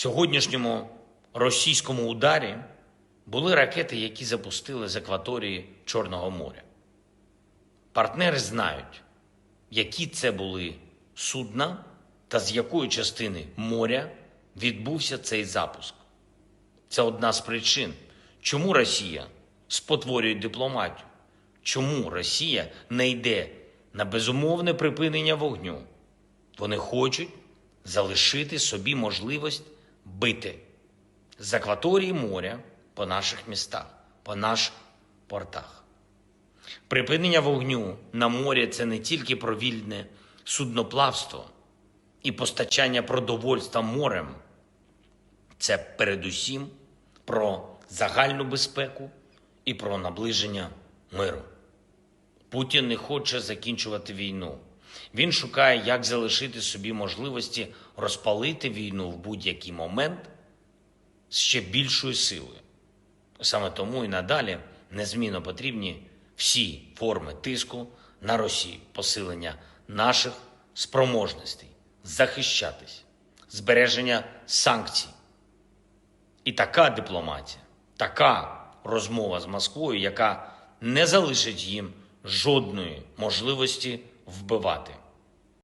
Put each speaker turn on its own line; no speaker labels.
Сьогоднішньому російському ударі були ракети, які запустили з акваторії Чорного моря. Партнери знають, які це були судна та з якої частини моря відбувся цей запуск. Це одна з причин, чому Росія спотворює дипломатію, чому Росія не йде на безумовне припинення вогню. Вони хочуть залишити собі можливість бити з акваторії моря по наших містах, по наших портах. Припинення вогню на морі це не тільки про вільне судноплавство і постачання продовольства морем, це передусім про загальну безпеку і про наближення миру. Путін не хоче закінчувати війну. Він шукає, як залишити собі можливості розпалити війну в будь-який момент з ще більшою силою. Саме тому і надалі незмінно потрібні всі форми тиску на Росію, посилення наших спроможностей, захищатись, збереження санкцій. І така дипломатія, така розмова з Москвою, яка не залишить їм жодної можливості вбивати.